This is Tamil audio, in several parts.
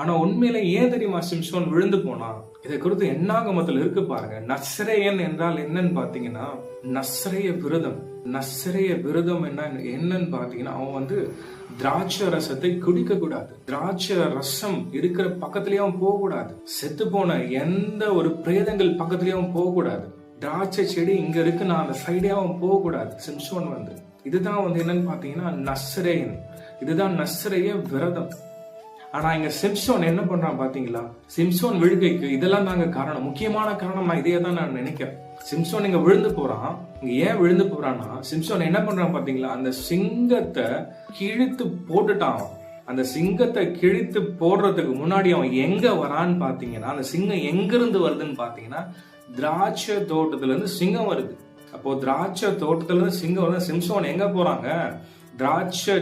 ஆனா உண்மையில ஏன் தெரியுமா சிம்சோன் விழுந்து போனான் இதை குறித்து என்னாகமத்தில் இருக்கு பாருங்க. நஸ்ரேயன் என்றால் என்னன்னு பாத்தீங்கன்னா நஸ்ரேய விரதம். நஸ்ரேய விரதம் என்ன என்னன்னு பாத்தீங்கன்னா அவன் வந்து திராட்சை ரசத்தை குடிக்க கூடாது. திராட்சை ரசம் இருக்கிற பக்கத்துலயும் அவன் போக கூடாது. செத்து போன எந்த ஒரு பிரேதங்கள் பக்கத்துலயும் போக கூடாது. திராட்சை செடி இங்க இருக்கு நான் அந்த சைடே அவன் போக கூடாது. சிம்சோன் வந்து. இதுதான் வந்து என்னன்னு பாத்தீங்கன்னா நஸ்ரேயன். இதுதான் நஸ்ரேய விரதம். ஆனால் இங்கே சிம்சோன் என்ன பண்ணுறான் பார்த்தீங்களா சிம்சோன் விழுகைக்கு இதெல்லாம் தாங்க காரணம். முக்கியமான காரணம் நான் இதையே தான் நான் நினைக்கிறேன். சிம்சோன் இங்கே விழுந்து போகிறான் இங்கே ஏன் விழுந்து போகிறான்னா சிம்சோன் என்ன பண்ணுறான் பார்த்தீங்களா அந்த சிங்கத்தை கிழித்து போட்டுட்டான். அந்த சிங்கத்தை கிழித்து போடுறதுக்கு முன்னாடி அவன் எங்க வரான்னு பாத்தீங்கன்னா அந்த சிங்கம் எங்கிருந்து வருதுன்னு பாத்தீங்கன்னா திராட்சை தோட்டத்துல இருந்து சிங்கம் வருது. அப்போ திராட்சை தோட்டத்துல இருந்து சிங்கம் வருது. சிம்சோன் எங்க போறாங்க? திராட்சை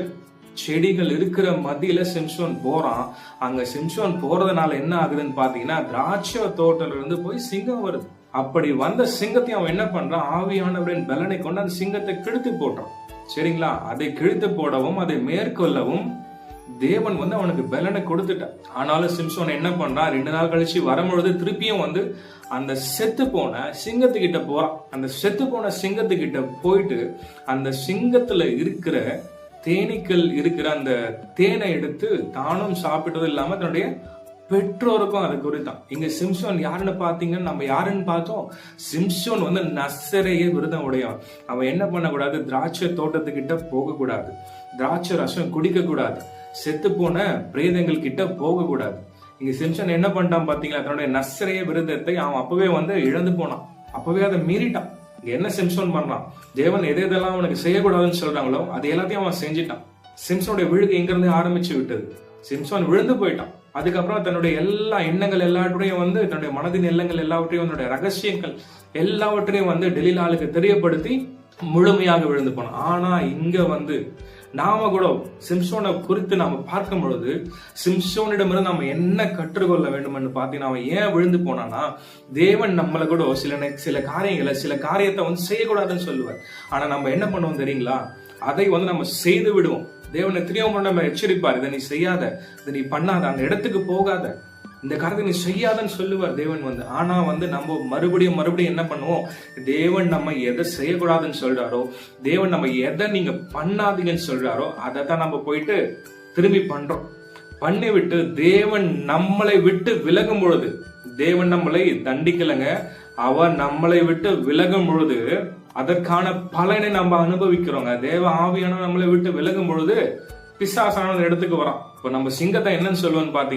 செடிகள் இருக்கிற மத்தியில சிம்சோன் போறான். அங்க சிம்சோன் போறதுனால என்ன ஆகுதுன்னு பாத்தீங்கன்னா திராட்சை தோட்டல இருந்து போய் சிங்கம் வருது. அப்படி வந்த சிங்கத்தையும் அவன் என்ன பண்றான்? ஆவியானவரின் பலனை கொண்டு அந்த சிங்கத்தை கிழித்து போட்டான். சரிங்களா? அதை கிழித்து போடவும் அதை மேற்கொள்ளவும் தேவன் வந்து அவனுக்கு பலனை கொடுத்துட்டான் ஆனாலும் சிம்சோன் என்ன பண்றான்? ரெண்டு நாள் கழிச்சு வரும்பொழுது திருப்பியும் வந்து அந்த செத்து போன சிங்கத்துக்கிட்ட போறான். அந்த செத்து போன சிங்கத்துக்கிட்ட போயிட்டு அந்த சிங்கத்துல இருக்கிற தேனீக்கள் இருக்கிற அந்த தேனை எடுத்து தானும் சாப்பிட்டதும் இல்லாம தன்னுடைய பெற்றோருக்கும் அது குறித்தான் இங்க சிம்சோன் யாருன்னு பாத்தீங்கன்னா நம்ம யாருன்னு பார்த்தோம்? சிம்சோன் வந்து நசரைய விரதம் உடையவன். அவன் என்ன பண்ணக்கூடாது? திராட்சை தோட்டத்துக்கிட்ட போகக்கூடாது. திராட்சை ரசம் குடிக்க கூடாது செத்து போன பிரேதங்கள் கிட்ட போகக்கூடாது. இங்க சிம்சன் என்ன பண்ணிட்டான் பாத்தீங்களா தன்னுடைய நசரைய விருதத்தை அவன் அப்பவே வந்து இழந்து போனான். அப்பவே அதை மீறிட்டான். என்ன சிம்சோன் பண்ணான் தேவன் எது எதெல்லாம் அவனுக்கு செய்யக்கூடாதுன்னு சொல்றாங்களோ அது எல்லாத்தையும் அவன் செஞ்சிட்டான். சிம்சோனுடைய விழுக்கு எங்க ஆரம்பிச்சு விட்டது? சிம்சோன் விழுந்து போயிட்டான். அதுக்கப்புறம் தன்னுடைய எல்லா எண்ணங்கள் எல்லாவற்றையும் வந்து தன்னுடைய மனதின் எண்ணங்கள் எல்லாவற்றையும் தன்னுடைய ரகசியங்கள் எல்லாவற்றையும் வந்து டெலிலாலுக்கு தெரியப்படுத்தி முழுமையாக விழுந்து போனான். ஆனா இங்க வந்து நாம கூட சிம்சோனை குறித்து நாம பார்க்கும் பொழுது சிம்சோனிடமிருந்து நம்ம என்ன கற்றுக்கொள்ள வேண்டும்னு பார்த்தீங்கன்னா அவன் ஏன் விழுந்து போனானா தேவன் நம்மளை கூட சில சில காரியங்களை சில காரியத்தை வந்து செய்யக்கூடாதுன்னு சொல்லுவார். ஆனா நம்ம என்ன பண்ணுவோம் தெரியுங்களா? அதை வந்து நம்ம செய்து விடுவோம். தேவன் எத்தனையோ முறை நம்ம எச்சரிப்பார். இதை நீ செய்யாத இதை நீ பண்ணாத அந்த இடத்துக்கு போகாத. இந்த காரியத்தை நீ செய்யாதன்னு சொல்லுவார் தேவன் வந்து. ஆனா வந்து நம்ம மறுபடியும் மறுபடியும் என்ன பண்ணுவோம்? தேவன் நம்ம எதை செய்யக்கூடாதுன்னு சொல்றாரோ தேவன் நம்ம எதை நீங்க பண்ணாதீங்கன்னு சொல்றாரோ அதை தான் நம்ம போயிட்டு திரும்பி பண்றோம். பண்ணி விட்டு தேவன் நம்மளை விட்டு விலகும் பொழுது தேவன் நம்மளை தண்டிக்கலைங்க. அவர் நம்மளை விட்டு விலகும் பொழுது அதற்கான பலனை நம்ம அனுபவிக்கிறோங்க. தேவ ஆவியான நம்மளை விட்டு விலகும் பொழுது பிசாசான இடத்துக்கு வரான். இப்போ நம்ம சிங்கத்தை என்னன்னு சொல்லுவோம்னு பாத்தீங்கன்னா